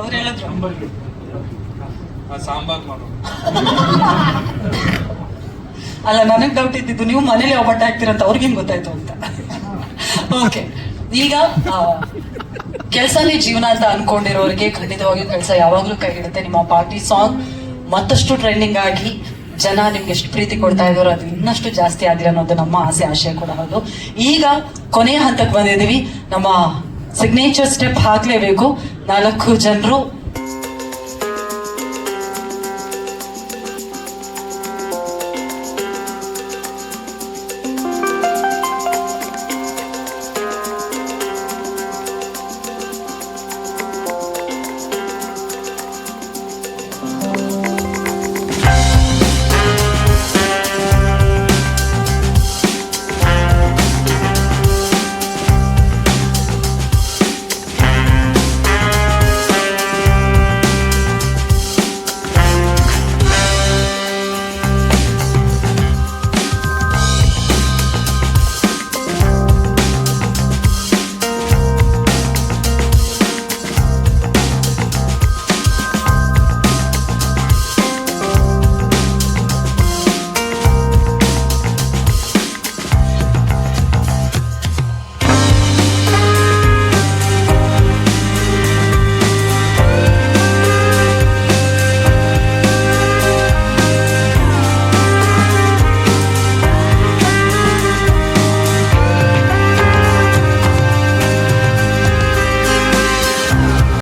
ಅವ್ರು ಹೇಳಿದ್ರು. ಸಾಂಬಾರ್ ಮಾಡು. ಅಲ್ಲ ನನಗ್ ಡೌಟ್ ಇದ್ದಿದ್ದು ನೀವು ಮನೇಲಿ ಒಬ್ಬಟ್ಟು ಹಾಕ್ತಿರಂತ ಅವ್ರಿಗೇನ್ ಗೊತ್ತಾಯ್ತು ಅಂತ. ಓಕೆ ಈಗ ಕೆಲಸನೇ ಜೀವನ ಅಂತ ಅನ್ಕೊಂಡಿರೋರಿಗೆ ಖಂಡಿತವಾಗಿಯೂ ಕೆಲಸ ಯಾವಾಗ್ಲೂ ಕೈ ಹಿಡುತ್ತೆ ನಿಮ್ಮ ಪಾರ್ಟಿ ಸಾಂಗ್ ಮತ್ತಷ್ಟು ಟ್ರೆಂಡಿಂಗ್ ಆಗಿ ಜನ ನಿಮ್ಗೆ ಎಷ್ಟು ಪ್ರೀತಿ ಕೊಡ್ತಾ ಇದ್ರು ಅದು ಇನ್ನಷ್ಟು ಜಾಸ್ತಿ ಆದಿರ ಅನ್ನೋದು ನಮ್ಮ ಆಸೆ ಆಶಯ ಕೂಡ ಹೌದು. ಈಗ ಕೊನೆಯ ಹಂತಕ್ಕೆ ಬಂದಿದ್ದೀವಿ. ನಮ್ಮ ಸಿಗ್ನೇಚರ್ ಸ್ಟೆಪ್ ಹಾಕ್ಲೇಬೇಕು ನಾಲ್ಕು ಜನರು